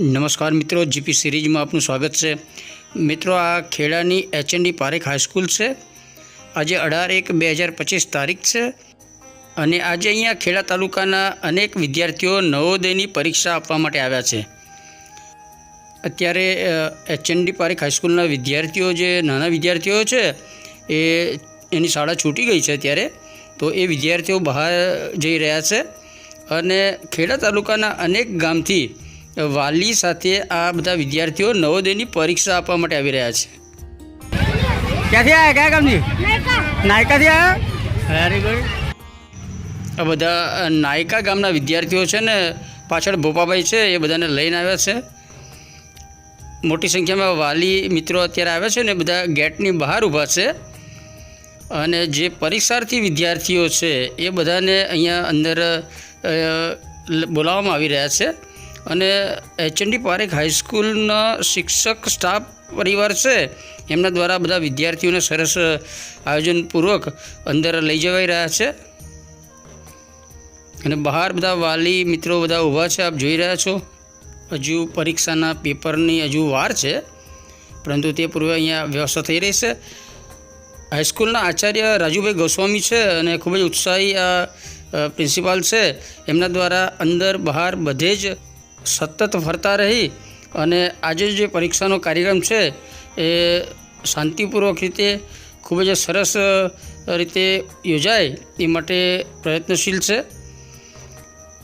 નમસ્કાર મિત્રો જીપી સિરીઝમાં આપનું સ્વાગત છે. મિત્રો, આ ખેડાની એચએનડી પારેખ હાઈસ્કૂલ છે. આજે અઢાર એક બે હજાર પચીસ તારીખ છે અને આજે અહીંયા ખેડા તાલુકાના અનેક વિદ્યાર્થીઓ નવોદયની પરીક્ષા આપવા માટે આવ્યા છે. અત્યારે એચએનડી પારેખ હાઈસ્કૂલના વિદ્યાર્થીઓ જે નાના વિદ્યાર્થીઓ છે, એ એની શાળા છૂટી ગઈ છે અત્યારે. તો એ વિદ્યાર્થીઓ બહાર જઈ રહ્યા છે અને ખેડા તાલુકાના અનેક ગામથી વાલી સાથે આ બધા વિદ્યાર્થીઓ નવોદયની પરીક્ષા આપવા માટે આવી રહ્યા છે. ક્યાંથી આવ્યા કયા ગામની નાયકાથી આવ્યા વેરી ગુડ આ બધા નાયકા ગામના વિદ્યાર્થીઓ છે ને પાછળ ભોપાભાઈ છે એ બધાને લઈને આવ્યા છે. મોટી સંખ્યામાં વાલી મિત્રો અત્યારે આવ્યા છે ને બધા ગેટની બહાર ઊભા છે. અને જે પરીક્ષાર્થી વિદ્યાર્થીઓ છે એ બધાને અહીંયા અંદર બોલાવવામાં આવી રહ્યા છે. અને એચએનડી પારેખ હાઈસ્કૂલના શિક્ષક સ્ટાફ પરિવાર છે. એમના દ્વારા બધા વિદ્યાર્થીઓને સરસ આયોજનપૂર્વક અંદર લઈ જવાઈ રહ્યા છે. અને બહાર બધા વાલી મિત્રો બધા ઊભા છે, આપ જોઈ રહ્યા છો. હજુ પરીક્ષાના પેપરની હજુ વાર છે, પરંતુ તે પૂર્વે અહીંયા વ્યવસ્થા થઈ રહી છે. હાઈસ્કૂલના આચાર્ય રાજુભાઈ ગોસ્વામી છે અને ખૂબ જ ઉત્સાહી આ પ્રિન્સિપાલ છે. એમના દ્વારા અંદર બહાર બધે જ સતત ફરતા રહી અને આજે જે પરીક્ષાનો કાર્યક્રમ છે એ શાંતિપૂર્વક રીતે ખૂબ જ સરસ રીતે યોજાય એ માટે પ્રયત્નશીલ છે.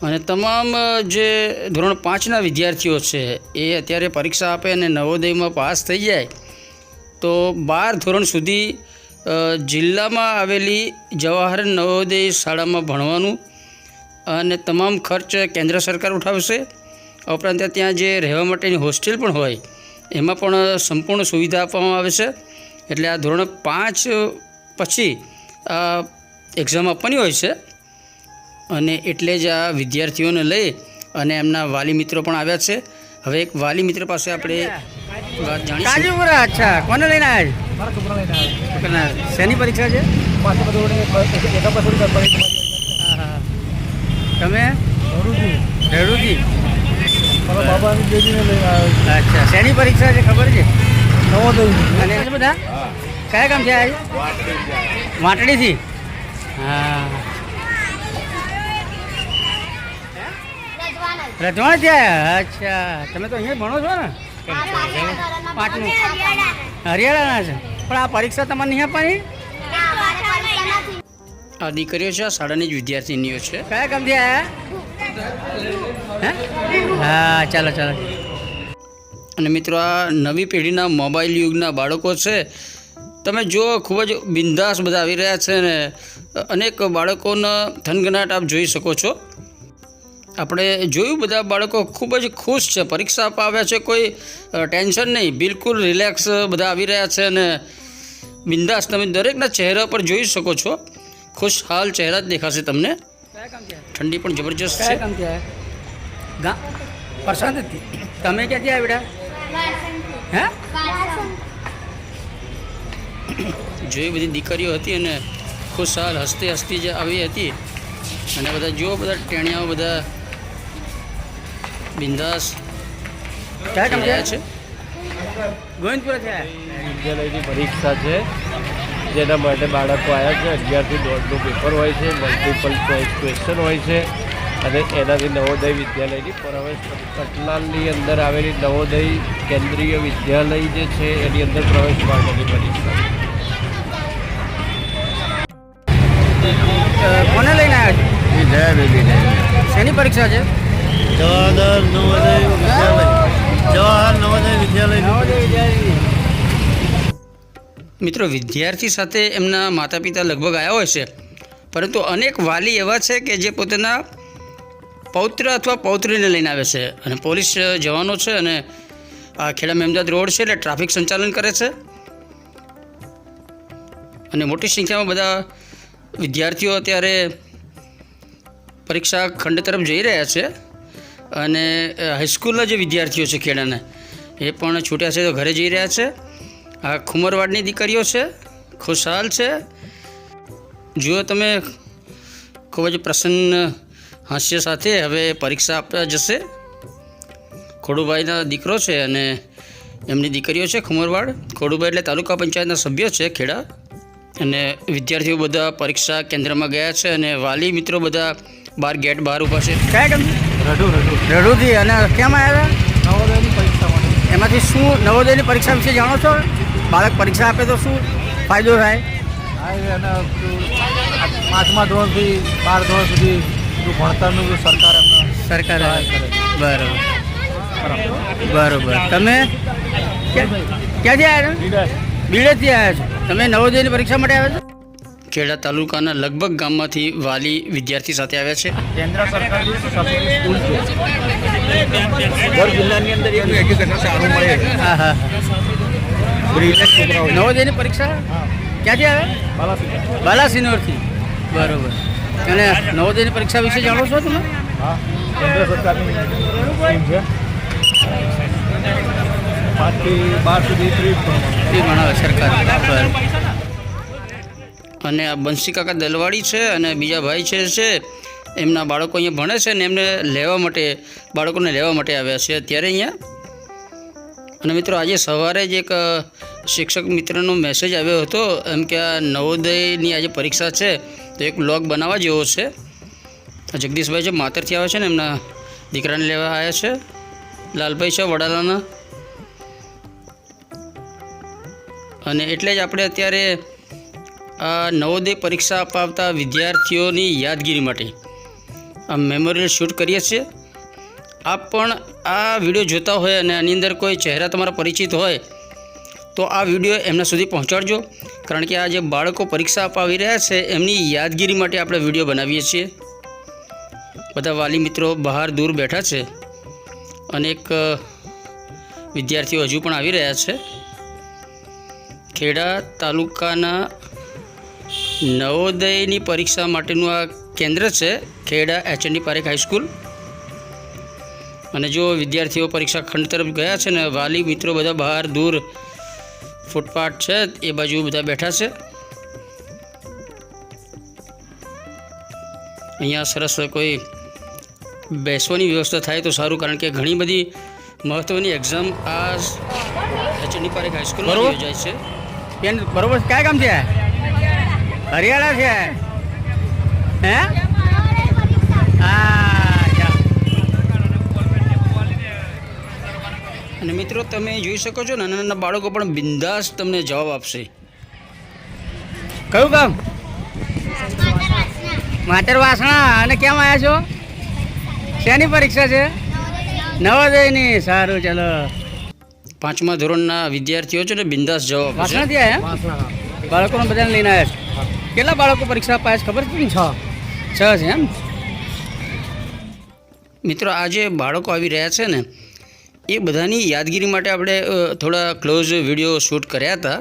અને તમામ જે ધોરણ પાંચના વિદ્યાર્થીઓ છે એ અત્યારે પરીક્ષા આપે અને નવોદયમાં પાસ થઈ જાય, તો બાર ધોરણ સુધી જિલ્લામાં આવેલી જવાહર નવોદય શાળામાં ભણવાનું અને તમામ ખર્ચ કેન્દ્ર સરકાર ઉઠાવશે. ઉપરાંત ત્યાં જે રહેવા માટેની હોસ્ટેલ પણ હોય એમાં પણ સંપૂર્ણ સુવિધા આપવામાં આવે છે એટલે આ ધોરણ પાંચ પછી આ એક્ઝામ આપવાની હોય છે અને એટલે જ આ વિદ્યાર્થીઓને લઈ અને એમના વાલી મિત્રો પણ આવ્યા છે હવે એક વાલી મિત્ર પાસે આપણે વાત જાણીશું કાજુપુરા અચ્છા કોને લઈને આવ્યા છે શેની પરીક્ષા છે અચ્છા શેની પરીક્ષા છે ખબર છે? અને બધા? કયા કામ છે? આ વાટડીથી? હા. રજવાણ છે અચ્છા તમે તો અહીંયા ભણો છો ને? પાંચમું હરિયાણાના છે. પણ આ પરીક્ષા તમારે નહીં આપવાની? આ દીકરીઓ છે આ શાળાની જ વિદ્યાર્થીનીઓ છે. કયા કામથી આવ્યા હે, ચાલો ચાલો. અને મિત્રો, આ નવી પેઢીના મોબાઈલ યુગના બાળકો છે. તમે જુઓ, ખૂબ જ બિંદાસ બધા આવી રહ્યા છે ને અનેક બાળકોના થનગનાટ આપ જોઈ શકો છો. આપણે જોયું બધા બાળકો ખૂબ જ ખુશ છે. પરીક્ષા આપવા છે કોઈ ટેન્શન નહીં. બિલકુલ રિલેક્સ બધા આવી રહ્યા છે અને બિંદાસ તમે દરેકના ચહેરા પર જોઈ શકો છો. ખુશહાલ ચહેરા જ દેખાશે તમને. ઠંડી પણ જબરજસ્ત છે. ગામથી આવ્યા? ગા પ્રશાંતથી તમે ક્યાંથી આવ્યા હે? જોઈ બધી દીકરીઓ હતી અને ખુશાલ હસતી હસતી જે આવી હતી અને બધા જો બધા ટેણિયાઓ બધા બિંદાસ ક્યાં કામ રહ્યા છે? વિદ્યાલયની પરીક્ષા છે. જેના માટે બાળકો આવ્યા છે. અગિયારથી દોઢનું પેપર હોય છે મલ્ટિપલ ચોઇસ ક્વેશ્ચન હોય છે અને એનાથી નવોદય વિદ્યાલયની પ્રવેશ કટલાલની અંદર આવેલી નવોદય કેન્દ્રીય વિદ્યાલય જે છે એની અંદર પ્રવેશ માટેની પરીક્ષા. કોને લઈને આવ્યા છો? શેની પરીક્ષા છે? જવાહર નવોદય વિદ્યાલય. જવાહર નવોદય વિદ્યાલય. મિત્રો, વિદ્યાર્થી સાથે એમના માતા પિતા લગભગ આવ્યા હોય છે. પરંતુ અનેક વાલી એવા છે કે જે પોતાના પૌત્ર અથવા પૌત્રીને લઈને આવે છે. અને પોલીસ જવાનો છે અને આ ખેડા મહેમદાદ રોડ છે એટલે ટ્રાફિક સંચાલન કરે છે. અને મોટી સંખ્યામાં બધા વિદ્યાર્થીઓ અત્યારે પરીક્ષા ખંડ તરફ જઈ રહ્યા છે. અને હાઈસ્કૂલના જે વિદ્યાર્થીઓ છે ખેડાના, એ પણ છૂટ્યા છે તો ઘરે જઈ રહ્યા છે. આ ખુમરવાડની દીકરીઓ છે ખુશહાલ છે. જુઓ તમે, ખૂબ જ પ્રસન્ન હાસ્ય સાથે હવે પરીક્ષા આપવા જશે. ખોડુભાઈના દીકરો છે અને એમની દીકરીઓ છે ખુમરવાડ. ખોડુભાઈ એટલે તાલુકા પંચાયતના સભ્ય છે ખેડા. અને વિદ્યાર્થીઓ બધા પરીક્ષા કેન્દ્રમાં ગયા છે અને વાલી મિત્રો બધા બાર ગેટ બહાર ઊભા છે. કયા રઢુ રઢુ રઢુથી અને કેમ આવ્યા એમાંથી શું નવોદયની પરીક્ષા વિશે જાણો છો? બાળક પરીક્ષા આપે તો શું ફાયદો થાય? પાંચમા ધોરણથી બાર ધોરણ સુધી ભણતરનું સરકાર સરકાર બરાબર. બરાબર. તમે ક્યાંથી આવ્યા છો? બીડેથી આવ્યા છો. તમે નવોદયની પરીક્ષા માટે આવ્યા છો? ખેડા તાલુકાના લગભગ ગામમાંથી વાલી વિદ્યાર્થી સાથે આવ્યા છે. કેન્દ્ર સરકારની સ્કૂલ છે. દર જિલ્લાની અંદર એક એજ્યુકેશન સારું મળે. હા હા. નવોદયની પરીક્ષા? ક્યાંથી આવ્યા? બાલાસિંહ બાલાસિનોરથી. બરોબર. અને નવોદયની પરીક્ષા વિશે જાણો છો તમે? હા. કેન્દ્ર સરકારની છે. પાંચથી બાર સુધી ફ્રી ભણાવે સરકાર. બરોબર. અને આ બંસી કાકા દલવાડી છે અને બીજા ભાઈ છે એમના બાળકો અહીંયા ભણે છે ને એમને લેવા માટે, બાળકોને લેવા માટે આવ્યા છે અત્યારે અહીંયા. અને મિત્રો આજે સવારે જ એક શિક્ષક મિત્રનો મેસેજ આવ્યો હતો, એમ કે આ નવોદયની આજે પરીક્ષા છે, તો એક બ્લોગ બનાવવા જેવો છે. જગદીશભાઈ છે માતરથી આવે છે ને એમના દીકરાને લેવા આવ્યા છે. લાલભાઈ છે વડાલાના. અને એટલે જ આપણે અત્યારે નવોદય પરીક્ષા અપાવતા વિદ્યાર્થીઓની યાદગીરી માટે આ મેમોરિયલ શૂટ કરીએ છીએ. આપ પણ આ વીડિયો જોતા હોય અને આની અંદર કોઈ ચહેરા તમારા પરિચિત હોય, તો આ વીડિયો એમના સુધી પહોંચાડજો. કારણ કે આ જે બાળકો પરીક્ષા અપાવી રહ્યા છે, એમની યાદગીરી માટે આપણે વીડિયો બનાવીએ છીએ. બધા વાલી મિત્રો બહાર દૂર બેઠા છે. અનેક વિદ્યાર્થીઓ હજુ પણ આવી રહ્યા છે. ખેડા તાલુકાના નવોદયની પરીક્ષા માટેનું આ કેન્દ્ર છે ખેડા એચએનડી પારેખ હાઈસ્કૂલ. અને જો વિદ્યાર્થીઓ પરીક્ષા ખંડ તરફ ગયા છે ને વાલી મિત્રો બધા બહાર દૂર ફૂટપાથ છે એ બાજુ બધા બેઠા છે. અહીંયા સરસ કોઈ બેસવાની વ્યવસ્થા થાય તો સારું કારણ કે ઘણી બધી મહત્ત્વની એક્ઝામ આ એચએનડી પારેખ હાઈસ્કૂલમાં. યોજાય છે. બરોબર કયા કામ છે? હરિયાળા છે? હે? અને મિત્રો તમે જોઈ શકો છો નાના નાના બાળકો પણ બિંદાસ તમને જવાબ આપશે. કયું કામ માતર વાસણા. અને કેમ આવ્યા છો? શેની પરીક્ષા છે? નવોદયની. સારું ચાલો. પાંચમા ધોરણના વિદ્યાર્થીઓ છે ને બિંદાસ જવાબ વાસણા વાસણાથી આવ્યા બાળકોને બધાને લઈને આવ્યા છે? કેટલા બાળકો પરીક્ષા પાસ ખબર છે છ છ છે એમ મિત્રો આ જે બાળકો આવી રહ્યા છે ને, એ બધાની યાદગીરી માટે આપણે થોડા ક્લોઝ વીડિયો શૂટ કર્યા હતા.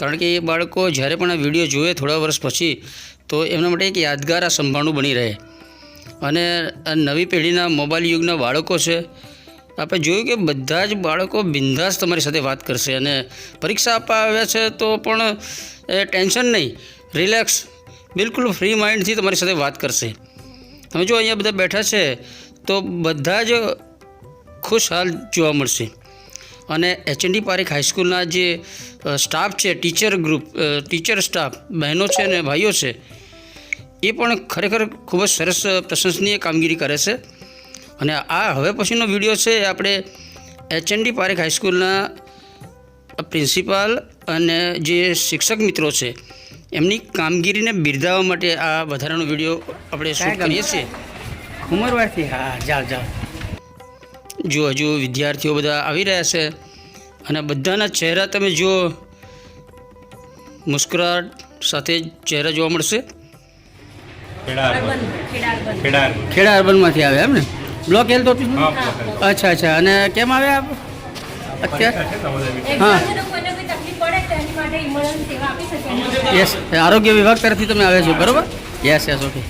કારણ કે એ બાળકો જ્યારે પણ આ વીડિયો જોવે થોડા વર્ષ પછી, તો એમના માટે એક યાદગાર આ સંભાળનું બની રહે. અને નવી પેઢીના મોબાઈલ યુગના બાળકો છે આપણે જોયું કે બધા જ બાળકો બિંદાસ તમારી સાથે વાત કરશે અને પરીક્ષા આપવા આવ્યા છે તો પણ એ ટેન્શન નહીં, રિલેક્સ, બિલકુલ ફ્રી માઇન્ડથી તમારી સાથે વાત કરશે. તમે જો અહીંયા બધા બેઠા છે તો બધા જ ખુશહાલ જોવા મળશે. અને એચએનડી પારેખ હાઈસ્કૂલના જે સ્ટાફ છે, ટીચર ગ્રુપ ટીચર સ્ટાફ, બહેનો છે અને ભાઈઓ છે, એ પણ ખરેખર ખૂબ જ સરસ પ્રશંસનીય કામગીરી કરે છે. અને આ હવે પછીનો વીડિયો છે આપણે એચએનડી પારેખ હાઈસ્કૂલના પ્રિન્સિપાલ અને જે શિક્ષક મિત્રો છે એમની કામગીરીને બિરદાવવા માટે આ વધારાનો વીડિયો આપણે શૂટ? કરીએ છીએ. ઉમરવાથી હા જાઓ જાઓ. જો હજુ વિદ્યાર્થીઓ બધા આવી રહ્યા છે અને બધાના ચહેરા તમે જુઓ મુસ્કરાટ સાથે ચહેરા જોવા મળશે. ખેડા અર્બનમાંથી આવ્યા એમ ને? બ્લોક હેલ્થ ઓફિસ અચ્છા અચ્છા. અને કેમ આવ્યા આપ? અત્યારે? હા. યસ આરોગ્ય વિભાગ તરફથી તમે આવ્યા છો બરોબર? યસ યસ ઓકે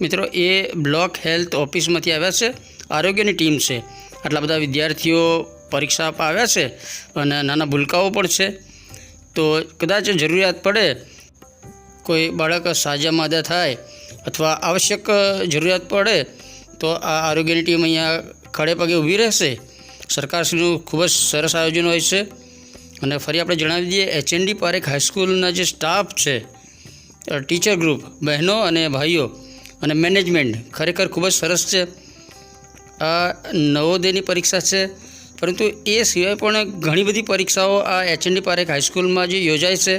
મિત્રો એ બ્લોક હેલ્થ ઓફિસમાંથી આવ્યા છે. આરોગ્યની ટીમ છે. આટલા બધા વિદ્યાર્થીઓ પરીક્ષા આપવા આવ્યા છે અને નાના ભૂલકાઓ પણ છે. તો કદાચ જરૂરિયાત પડે કોઈ બાળક સાજા માદા થાય અથવા આવશ્યક જરૂરિયાત પડે તો આ આરોગ્યની ટીમ અહીંયા ખડે પગે ઊભી રહેશે. સરકારશ્રીનું ખૂબ જ સરસ આયોજન હોય છે. અને ફરી આપણે જણાવી દઈએ, એચએનડી પારેખ હાઈસ્કૂલના જે સ્ટાફ છે ટીચર ગ્રુપ, બહેનો અને ભાઈઓ અને મેનેજમેન્ટ ખરેખર ખૂબ જ સરસ છે. આ નવોદયની પરીક્ષા છે. પરંતુ એ સિવાય પણ ઘણી બધી પરીક્ષાઓ આ એચએનડી પારેખ હાઈસ્કૂલમાં જે યોજાય છે.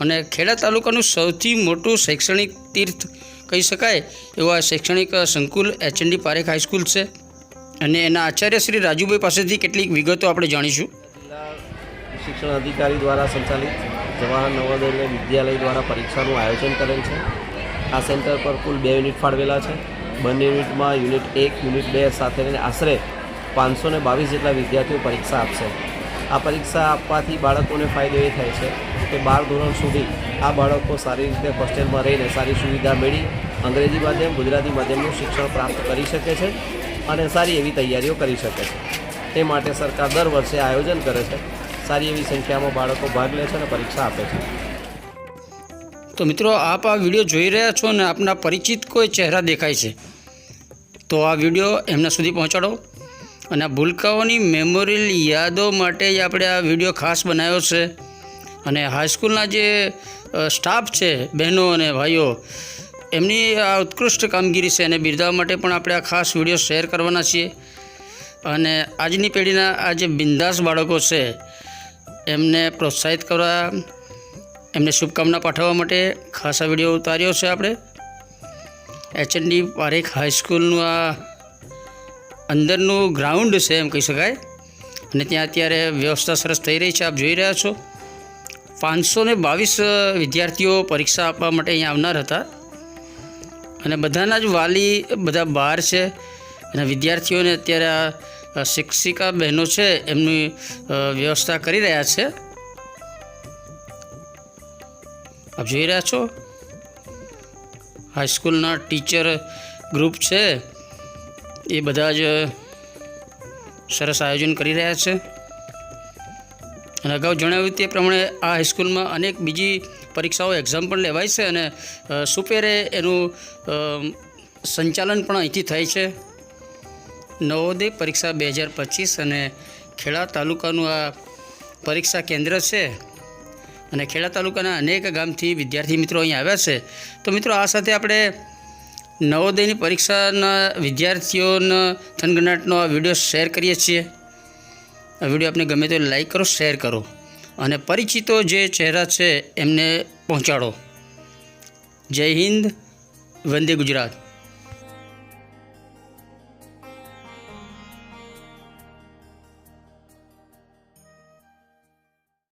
અને ખેડા તાલુકાનું સૌથી મોટું શૈક્ષણિક તીર્થ કહી શકાય એવા શૈક્ષણિક સંકુલ એચએનડી પારેખ હાઈસ્કૂલ છે. અને એના આચાર્ય શ્રી રાજુભાઈ પાસેથી કેટલીક વિગતો આપણે જાણીશું. શિક્ષણ અધિકારી દ્વારા સંચાલિત જવાહર નવોદય વિદ્યાલય દ્વારા પરીક્ષાનું આયોજન કરેલ છે. આ સેન્ટર પર કુલ બે યુનિટ ફાળવેલા છે. બંને યુનિટમાં યુનિટ એક, યુનિટ બે સાથે આશરે પાંચસો બાવીસ જેટલા વિદ્યાર્થીઓ પરીક્ષા આપશે. આ પરીક્ષા આપવાથી બાળકોને ફાયદો એ થાય છે કે બાર ધોરણ સુધી આ બાળકો સારી રીતે હોસ્ટેલમાં રહીને સારી સુવિધા મેળવી અંગ્રેજી માધ્યમ, ગુજરાતી માધ્યમનું શિક્ષણ પ્રાપ્ત કરી શકે છે અને સારી એવી તૈયારીઓ કરી શકે છે. તે માટે સરકાર દર વર્ષે આયોજન કરે છે. સારી એવી સંખ્યામાં બાળકો ભાગ લે છે અને પરીક્ષા આપે છે. તો મિત્રો, આપ આ વીડિયો જોઈ રહ્યા છો ને આપના પરિચિત કોઈ ચહેરા દેખાય છે. તો આ વીડિયો એમના સુધી પહોંચાડો. અને ભૂલકાઓની મેમોરિયલ યાદો માટે આપણે આ વીડિયો ખાસ બનાવ્યો છે. અને હાઈસ્કૂલના જે સ્ટાફ છે, બહેનો અને ભાઈઓ, એમની આ ઉત્કૃષ્ટ કામગીરી છે અને બિરદાવવા માટે પણ આપણે આ ખાસ વીડિયો શેર કરવાના છીએ. અને આજની પેઢીના આ જે બિંદાસ બાળકો છે, એમને પ્રોત્સાહિત કરવા, એમને શુભકામના પાઠવવા માટે ખાસ આ વીડિયો ઉતાર્યો છે આપણે. એચએનડી પારેખ હાઈસ્કૂલનું આ અંદરનું ગ્રાઉન્ડ છે એમ કહી શકાય. અને ત્યાં અત્યારે વ્યવસ્થા સરસ થઈ રહી છે, આપ જોઈ રહ્યા છો. પાંચસો ને બાવીસ વિદ્યાર્થીઓ પરીક્ષા આપવા માટે અહીંયા આવનાર હતા. અને બધાના જ વાલી, બધા બહાર છે. અને વિદ્યાર્થીઓને અત્યારે આ શિક્ષિકા બહેનો છે, એમની વ્યવસ્થા કરી રહ્યા છે. આપ જોઈ રહ્યા છો? હાઈસ્કૂલના ટીચર ગ્રુપ છે. એ બધા જ સરસ આયોજન કરી રહ્યા છે. અને અગાઉ જણાવ્યું તે પ્રમાણે આ હાઈસ્કૂલમાં અનેક બીજી પરીક્ષાઓ એક્ઝામ પણ લેવાય છે અને સુપેરે એનું સંચાલન પણ અહીંથી થાય છે. નવોદય પરીક્ષા બે હજાર પચીસ અને ખેડા તાલુકાનું આ પરીક્ષા કેન્દ્ર છે. અને ખેડા તાલુકાના અનેક ગામથી વિદ્યાર્થી મિત્રો અહીં આવ્યા છે. તો મિત્રો આ સાથે આપણે નવોદયની પરીક્ષાના વિદ્યાર્થીઓના થનગનાટનો આ વીડિયો શેર કરીએ છીએ. વીડિયો આપને ગમે તો લાઈક કરો શેર કરો અને પરિચિતો જે ચહેરા છે એમને પહોંચાડો. જય હિન્દ, વંદે ગુજરાત.